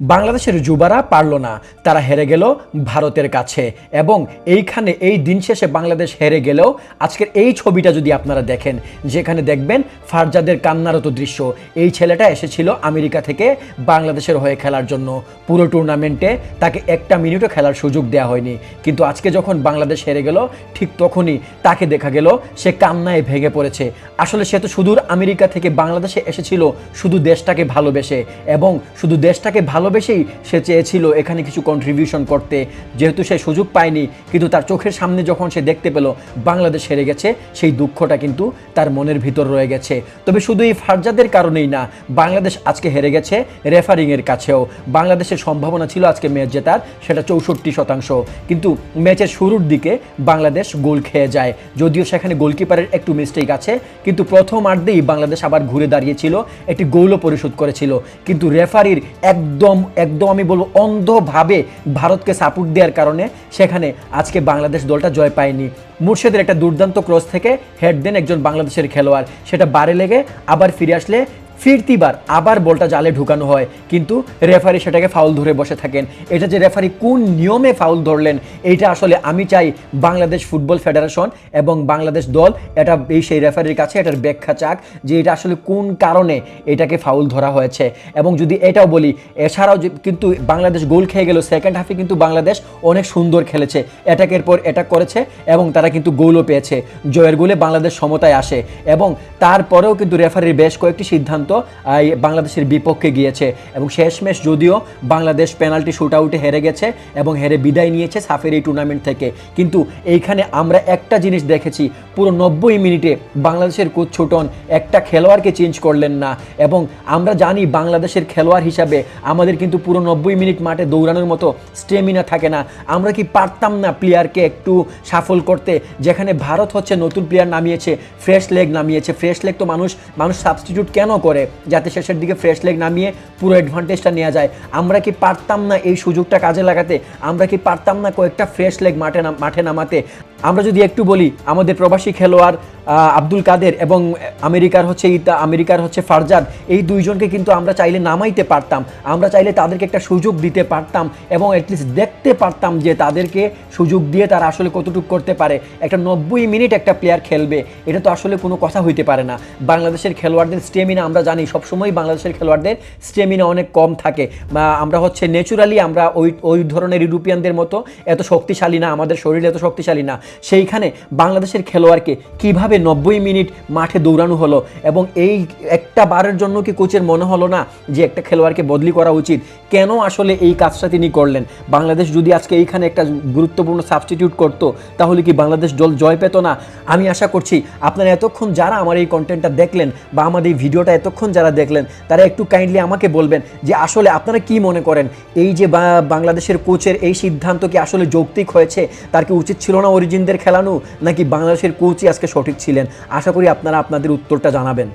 বাংলাদেশের যুবারা পারল না, তারা হেরে গেল ভারতের কাছে। এবং এইখানে এই দিন শেষে বাংলাদেশ হেরে গেলেও আজকের এই ছবিটা যদি আপনারা দেখেন, যেখানে দেখবেন ফারজাদের কান্নারত দৃশ্য। এই ছেলেটা এসেছিল আমেরিকা থেকে বাংলাদেশের হয়ে খেলার জন্য। পুরো টুর্নামেন্টে তাকে একটা মিনিটও খেলার সুযোগ দেওয়া হয়নি। কিন্তু আজকে যখন বাংলাদেশ হেরে গেল, ঠিক তখনই তাকে দেখা গেল, সে কান্নায় ভেঙে পড়েছে। আসলে সে তো সুদূর আমেরিকা থেকে বাংলাদেশে এসেছিল, শুধু দেশটাকে ভালোবেসে। এবং শুধু দেশটাকে ভালোবেসেই সে চেয়েছিল এখানে কিছু কন্ট্রিবিউশন করতে। যেহেতু সে সুযোগ পায়নি, কিন্তু তার চোখের সামনে যখন সে দেখতে পেল বাংলাদেশ হেরে গেছে, সেই দুঃখটা কিন্তু তার মনের ভিতর রয়ে গেছে। তবে শুধু এই ফারজাদের কারণেই না, বাংলাদেশ আজকে হেরে গেছে রেফারিংয়ের কাছেও। বাংলাদেশের সম্ভাবনা ছিল আজকে ম্যাচ জেতার, সেটা চৌষট্টি শতাংশ। কিন্তু ম্যাচের শুরুর দিকে বাংলাদেশ গোল খেয়ে যায়। যদিও সেখানে গোলকিপারের একটু মিস্টেক আছে, কিন্তু প্রথম আর্ধেই বাংলাদেশ আবার ঘুরে দাঁড়িয়েছিল, একটি গোলও পরিশোধ করেছিল। কিন্তু রেফারির একদম একদম আমি বলব অন্ধভাবে ভারতকে সাপোর্ট দেওয়ার কারণে সেখানে আজকে বাংলাদেশ দলটা জয় পায়নি। মুর্শেদের একটা দুর্দান্ত ক্রস থেকে হেড দেন একজন বাংলাদেশের খেলোয়াড়, সেটা বারে লেগে আবার ফিরে আসলে ফিরতিবার আবার বলটা জালে ঢুকানো হয়। কিন্তু রেফারি সেটাকে ফাউল ধরে বসে থাকেন। এটা যে রেফারি কোন নিয়মে ফাউল ধরলেন, এইটা আসলে আমি চাই বাংলাদেশ ফুটবল ফেডারেশন এবং বাংলাদেশ দল, এটা এই সেই রেফারির কাছে এটার ব্যাখ্যা চাক যে এটা আসলে কোন কারণে এটাকে ফাউল ধরা হয়েছে। এবং যদি এটাও বলি, এছাড়াও কিন্তু বাংলাদেশ গোল খেয়ে গেল, সেকেন্ড হাফে কিন্তু বাংলাদেশ অনেক সুন্দর খেলেছে। অ্যাটাকের পর অ্যাটাক করেছে এবং তারা কিন্তু গোলও পেয়েছে। জয়ের গোলে বাংলাদেশ সমতায় আসে এবং তারপরেও কিন্তু রেফারির বেশ কয়েকটি সিদ্ধান্ত এই বাংলাদেশের বিপক্ষে গিয়েছে। এবং শেষমেশ যদিও বাংলাদেশ পেনাল্টি শুট আউটে হেরে গেছে এবং হেরে বিদায় নিয়েছে সাফের এই টুর্নামেন্ট থেকে। কিন্তু এইখানে আমরা একটা জিনিস দেখেছি, পুরো নব্বই মিনিটে বাংলাদেশের কোচ ছোটন একটা খেলোয়াড়কে চেঞ্জ করলেন না। এবং আমরা জানি বাংলাদেশের খেলোয়াড় হিসাবে আমাদের কিন্তু পুরো নব্বই মিনিট মাঠে দৌড়ানোর মতো স্টেমিনা থাকে না। আমরা কি পারতাম না প্লেয়ারকে একটু সাফল করতে? যেখানে ভারত হচ্ছে নতুন প্লেয়ার নামিয়েছে ফ্রেশ লেগ নামিয়েছে। ফ্রেশ লেগ তো মানুষ মানুষ সাবস্টিটিউট কেন করে? যাতে শেষের দিকে ফ্রেশ লেগ নামিয়ে পুরো অ্যাডভান্টেজটা নেওয়া যায়। আমরা কি পারতাম না এই সুযোগটা কাজে লাগাতে? আমরা কি পারতাম না কয়েকটা ফ্রেশ লেগ মাঠে মাঠে নামাতে? আমরা যদি একটু বলি, আমাদের প্রবাসী খেলোয়াড় আব্দুল কাদের এবং আমেরিকার হচ্ছে ইতা আমেরিকার হচ্ছে ফারজাদ, এই দুইজনকে কিন্তু আমরা চাইলে নামাইতে পারতাম। আমরা চাইলে তাদেরকে একটা সুযোগ দিতে পারতাম এবং অ্যাটলিস্ট দেখতে পারতাম যে তাদেরকে সুযোগ দিয়ে তারা আসলে কতটুকু করতে পারে। একটা নব্বই মিনিট একটা প্লেয়ার খেলবে, এটা তো আসলে কোনো কথা হইতে পারে না। বাংলাদেশের খেলোয়াড়দের স্টেমিনা আমরা জানি সবসময় বাংলাদেশের খেলোয়াড়দের স্টেমিনা অনেক কম থাকে। বা আমরা হচ্ছে ন্যাচুরালি আমরা ওই ওই ধরনের ইউরোপিয়ানদের মতো এত শক্তিশালী না, আমাদের শরীর এত শক্তিশালী না। সেইখানে বাংলাদেশের খেলোয়াড়কে কীভাবে নব্বই মিনিট মাঠে দৌড়ানো হলো? এবং এই একটা বারের জন্য কি কোচের মনে হলো না যে একটা খেলোয়াড়কে বদলি করা উচিত? কেন আসলে এই কাজটা তিনি করলেন? বাংলাদেশ যদি আজকে এইখানে একটা গুরুত্বপূর্ণ সাবস্টিটিউট করতো, তাহলে কি বাংলাদেশ দল জয় পেত না? আমি আশা করছি আপনারা এতক্ষণ যারা আমার এই কন্টেন্টটা দেখলেন বা আমাদের এই ভিডিওটা এতক্ষণ যারা দেখলেন, তারা একটু কাইন্ডলি আমাকে বলবেন যে আসলে আপনারা কি মনে করেন? এই যে বাংলাদেশের কোচের এই সিদ্ধান্ত কি আসলে যৌক্তিক হয়েছে? তার কি উচিত ছিল না অরিজিনদের খেলানো? নাকি বাংলাদেশের কোচই আজকে সঠিক ছিলেন। আশা করি আপনারা আপনাদের উত্তরটা জানাবেন।